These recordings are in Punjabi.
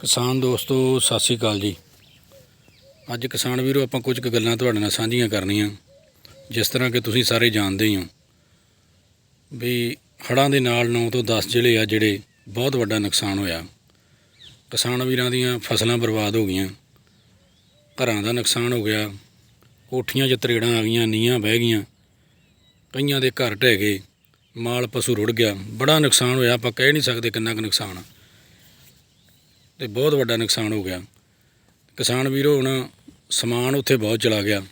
ਕਿਸਾਨ ਦੋਸਤੋ, ਸਤਿ ਸ੍ਰੀ ਅਕਾਲ ਜੀ। ਅੱਜ ਕਿਸਾਨ ਵੀਰੋ, ਆਪਾਂ ਕੁਝ ਕੁ ਗੱਲਾਂ ਤੁਹਾਡੇ ਨਾਲ ਸਾਂਝੀਆਂ ਕਰਨੀਆਂ। ਜਿਸ ਤਰ੍ਹਾਂ ਕਿ ਤੁਸੀਂ ਸਾਰੇ ਜਾਣਦੇ ਹੀ ਹੋ ਵੀ ਹੜ੍ਹਾਂ ਦੇ ਨਾਲ 9 ਤੋਂ 10 ਜ਼ਿਲ੍ਹੇ ਆ ਜਿਹੜੇ ਬਹੁਤ ਵੱਡਾ ਨੁਕਸਾਨ ਹੋਇਆ। ਕਿਸਾਨ ਵੀਰਾਂ ਦੀਆਂ ਫਸਲਾਂ ਬਰਬਾਦ ਹੋ ਗਈਆਂ। ਘਰਾਂ ਦਾ ਨੁਕਸਾਨ ਹੋ ਗਿਆ। ਕੋਠੀਆਂ 'ਚ ਤਰੇੜਾਂ ਆ ਗਈਆਂ, ਨੀਹਾਂ ਬਹਿ ਗਈਆਂ। ਕਈਆਂ ਦੇ ਘਰ ਢਹਿ ਗਏ। ਮਾਲ ਪਸ਼ੂ ਰੁੜ ਗਿਆ। ਬੜਾ ਨੁਕਸਾਨ ਹੋਇਆ। ਆਪਾਂ ਕਹਿ ਨਹੀਂ ਸਕਦੇ ਕਿੰਨਾ ਕੁ ਨੁਕਸਾਨ ਆ। ਤੇ ਬਹੁਤ ਵੱਡਾ ਨੁਕਸਾਨ ਹੋ ਗਿਆ। ਕਿਸਾਨ ਵੀਰੋ, ਹੁਣ ਸਮਾਨ ਉੱਥੇ ਬਹੁਤ ਚਲਾ ਗਿਆ।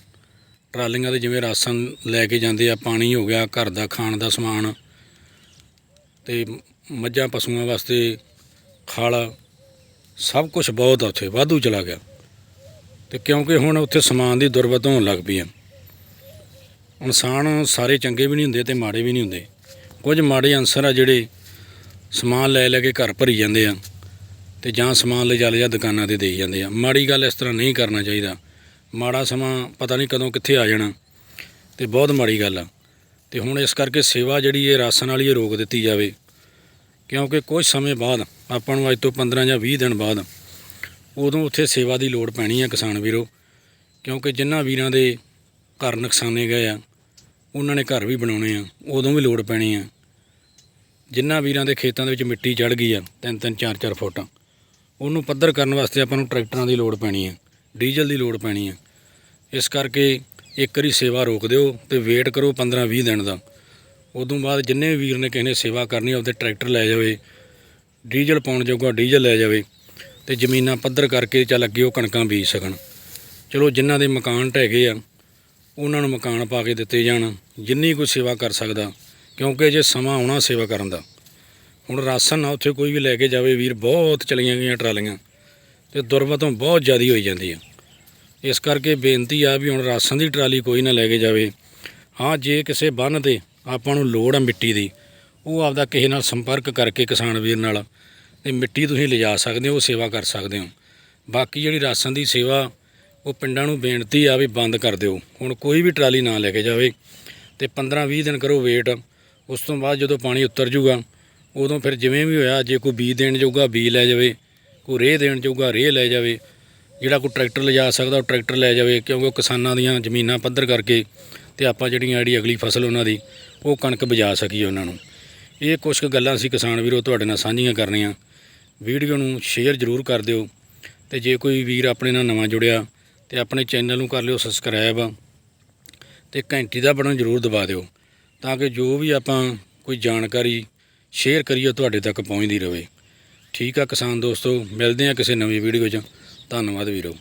ਟਰਾਲੀਆਂ ਦੇ ਜਿਵੇਂ ਰਾਸ਼ਨ ਲੈ ਕੇ ਜਾਂਦੇ ਆ, ਪਾਣੀ ਹੋ ਗਿਆ, ਘਰ ਦਾ ਖਾਣ ਦਾ ਸਮਾਨ ਤੇ ਮੱਝਾਂ, ਪਸ਼ੂਆਂ ਵਾਸਤੇ ਖਲ, ਸਭ ਕੁਝ ਬਹੁਤ ਆ ਉੱਥੇ, ਵਾਧੂ ਚਲਾ ਗਿਆ। ਤੇ ਕਿਉਂਕਿ ਹੁਣ ਉੱਥੇ ਸਮਾਨ ਦੀ ਦੁਰਵਰਤੋਂ ਹੋਣ ਲੱਗ ਪਈ ਆ। ਇਨਸਾਨ ਸਾਰੇ ਚੰਗੇ ਵੀ ਨਹੀਂ ਹੁੰਦੇ ਤੇ ਮਾੜੇ ਵੀ ਨਹੀਂ ਹੁੰਦੇ। ਕੁਝ ਮਾੜੇ ਅਨਸਰ ਆ ਜਿਹੜੇ ਸਮਾਨ ਲੈ ਲੈ ਕੇ ਘਰ ਭਰੀ ਜਾਂਦੇ ਆ। ਤੇ ਜਾਂ ਸਮਾਨ ਲਿਜਾ ਲਿਜਾ ਦੁਕਾਨਾਂ ਤੇ ਦੇਈ ਜਾਂਦੇ ਆ। ਮਾੜੀ ਗੱਲ ਇਸ ਤਰ੍ਹਾਂ ਨਹੀਂ ਕਰਨਾ ਚਾਹੀਦਾ। ਮਾੜਾ ਸਮਾਂ ਪਤਾ ਨਹੀਂ ਕਦੋਂ ਕਿੱਥੇ ਆ ਜਾਣਾ। ਤੇ ਬਹੁਤ ਮਾੜੀ ਗੱਲ ਆ। ਤੇ ਹੁਣ ਇਸ ਕਰਕੇ ਸੇਵਾ ਜਿਹੜੀ ਇਹ ਰਾਸ਼ਨ ਵਾਲੀ ਇਹ ਰੋਕ ਦਿੱਤੀ ਜਾਵੇ। ਕਿਉਂਕਿ ਕੁਝ ਸਮੇਂ ਬਾਅਦ, ਆਪਾਂ ਨੂੰ ਅੱਜ ਤੋਂ 15 ਜਾਂ 20 ਦਿਨ ਬਾਅਦ, ਉਦੋਂ ਉੱਥੇ ਸੇਵਾ ਦੀ ਲੋੜ ਪੈਣੀ ਆ ਕਿਸਾਨ ਵੀਰੋ। ਕਿਉਂਕਿ ਜਿਨ੍ਹਾਂ ਵੀਰਾਂ ਦੇ ਘਰ ਨੁਕਸਾਨੇ ਗਏ ਆ, ਉਹਨਾਂ ਨੇ ਘਰ ਵੀ ਬਣਾਉਣੇ ਆ, ਉਦੋਂ ਵੀ ਲੋੜ ਪੈਣੀ ਆ। ਜਿਨ੍ਹਾਂ ਵੀਰਾਂ ਦੇ ਖੇਤਾਂ ਦੇ ਵਿੱਚ ਮਿੱਟੀ ਚੜ ਗਈ ਆ ਤਿੰਨ ਤਿੰਨ ਚਾਰ ਚਾਰ ਫੁੱਟ। ਉਹਨੂੰ ਪੱਧਰ ਕਰਨ ਵਾਸਤੇ ਆਪਾਂ ਨੂੰ ਟਰੈਕਟਰਾਂ ਦੀ ਲੋੜ ਪੈਣੀ ਹੈ, ਡੀਜ਼ਲ ਦੀ ਲੋੜ ਪੈਣੀ ਹੈ। ਇਸ ਕਰਕੇ ਇੱਕ ਵਾਰੀ ਸੇਵਾ ਰੋਕ ਦਿਓ ਤੇ ਵੇਟ ਕਰੋ 15-20 ਦਿਨ ਦਾ। ਉਦੋਂ ਬਾਅਦ ਜਿੰਨੇ ਵੀਰ ਨੇ ਕਿਸੇ ਨੇ ਸੇਵਾ ਕਰਨੀ ਆਪਦੇ ਟਰੈਕਟਰ ਲੈ ਜਾਵੇ, ਡੀਜ਼ਲ ਪਾਉਣ ਜੋਗਾ ਡੀਜ਼ਲ ਲੈ ਜਾਵੇ ਤੇ ਜ਼ਮੀਨਾਂ ਪੱਧਰ ਕਰਕੇ ਚੱਲ ਅੱਗੇ ਉਹ ਕਣਕਾਂ ਬੀਜ ਸਕਣ। ਚਲੋ ਜਿਨ੍ਹਾਂ ਦੇ ਮਕਾਨ ਢਹਿ ਗਏ ਆ, ਉਹਨਾਂ ਨੂੰ ਮਕਾਨ ਪਾ ਕੇ ਦਿੱਤੇ ਜਾਣ, ਜਿੰਨੀ ਕੋਈ ਸੇਵਾ ਕਰ ਸਕਦਾ, ਕਿਉਂਕਿ ਜੇ ਸਮਾਂ ਆਉਣਾ ਸੇਵਾ ਕਰਨ ਦਾ। ਹੁਣ ਰਾਸ਼ਨ ਨਾ ਉੱਥੇ ਕੋਈ ਵੀ ਲੈ ਕੇ ਜਾਵੇ ਵੀਰ, ਬਹੁਤ ਚਲੀਆਂ ਗਈਆਂ ਟਰਾਲੀਆਂ ਤੇ ਦੁਰਵਰਤੋਂ ਬਹੁਤ ਜ਼ਿਆਦੀ ਹੋਈ ਜਾਂਦੀ ਆ। ਇਸ ਕਰਕੇ ਬੇਨਤੀ ਆ ਵੀ ਹੁਣ ਰਾਸ਼ਨ ਦੀ ਟਰਾਲੀ ਕੋਈ ਨਾ ਲੈ ਕੇ ਜਾਵੇ। ਹਾਂ, ਜੇ ਕਿਸੇ ਬੰਨ ਤੇ ਆਪਾਂ ਨੂੰ ਲੋੜ ਆ ਮਿੱਟੀ ਦੀ, ਉਹ ਆਪਦਾ ਕਿਸੇ ਨਾਲ ਸੰਪਰਕ ਕਰਕੇ ਕਿਸਾਨ ਵੀਰ ਨਾਲ ਤੇ ਮਿੱਟੀ ਤੁਸੀਂ ਲਿਜਾ ਸਕਦੇ ਹੋ, ਉਹ ਸੇਵਾ ਕਰ ਸਕਦੇ ਹੋ। ਬਾਕੀ ਜਿਹੜੀ ਰਾਸ਼ਨ ਦੀ ਸੇਵਾ, ਉਹ ਪਿੰਡਾਂ ਨੂੰ ਬੇਨਤੀ ਆ ਵੀ ਬੰਦ ਕਰ ਦਿਓ। ਹੁਣ ਕੋਈ ਵੀ ਟਰਾਲੀ ਨਾ ਲੈ ਕੇ ਜਾਵੇ ਤੇ 15-20 ਦਿਨ ਕਰੋ ਵੇਟ, ਉਸ ਤੋਂ ਬਾਅਦ ਜਦੋਂ ਪਾਣੀ ਉਤਰ ਜੂਗਾ ਉਦੋਂ ਫਿਰ ਜਿਵੇਂ ਵੀ ਹੋਇਆ, ਜੇ ਕੋਈ ਬੀਜ ਦੇਣ ਜੋਗਾ ਬੀਜ ਲੈ ਜਾਵੇ, ਕੋਈ ਰੇਹ ਦੇਣ ਜਾਊਗਾ ਰੇਹ ਲੈ ਜਾਵੇ, ਜਿਹੜਾ ਕੋਈ ਟਰੈਕਟਰ ਲਿਜਾ ਸਕਦਾ ਉਹ ਟਰੈਕਟਰ ਲੈ ਜਾਵੇ, ਕਿਉਂਕਿ ਉਹ ਕਿਸਾਨਾਂ ਦੀਆਂ ਜ਼ਮੀਨਾਂ ਪੱਧਰ ਕਰਕੇ ਤੇ ਆਪਾਂ ਜਿਹੜੀਆਂ ਜਿਹੜੀ ਅਗਲੀ ਫਸਲ ਉਹਨਾਂ ਦੀ, ਉਹ ਕਣਕ ਬਜਾ ਸਕੀਏ ਉਹਨਾਂ ਨੂੰ। ਇਹ ਕੁਝ ਕੁ ਗੱਲਾਂ ਸੀ ਕਿਸਾਨ ਵੀਰੋ ਤੁਹਾਡੇ ਨਾਲ ਸਾਂਝੀਆਂ ਕਰਨੀਆਂ। ਵੀਡੀਓ ਨੂੰ ਸ਼ੇਅਰ ਜ਼ਰੂਰ ਕਰ ਦਿਓ ਤੇ ਜੇ ਕੋਈ ਵੀਰ ਆਪਣੇ ਨਾਲ ਨਵਾਂ ਜੁੜਿਆ ਤੇ ਆਪਣੇ ਚੈਨਲ ਨੂੰ ਕਰ ਲਿਓ ਸਬਸਕ੍ਰਾਈਬ ਤੇ ਘੰਟੀ ਦਾ ਬਟਨ ਜ਼ਰੂਰ ਦਬਾ ਦਿਓ ਤਾਂ ਕਿ ਜੋ ਵੀ ਆਪਾਂ ਕੋਈ ਜਾਣਕਾਰੀ ਸ਼ੇਅਰ ਕਰੀਏ ਉਹ ਤੁਹਾਡੇ ਤੱਕ ਪਹੁੰਚਦੀ ਰਹੇ ਠੀਕ ਆ ਕਿਸਾਨ ਦੋਸਤੋ, ਮਿਲਦੇ ਆ ਕਿਸੇ ਨਵੀਂ ਵੀਡੀਓ 'ਚ। ਧੰਨਵਾਦ ਵੀਰੋ।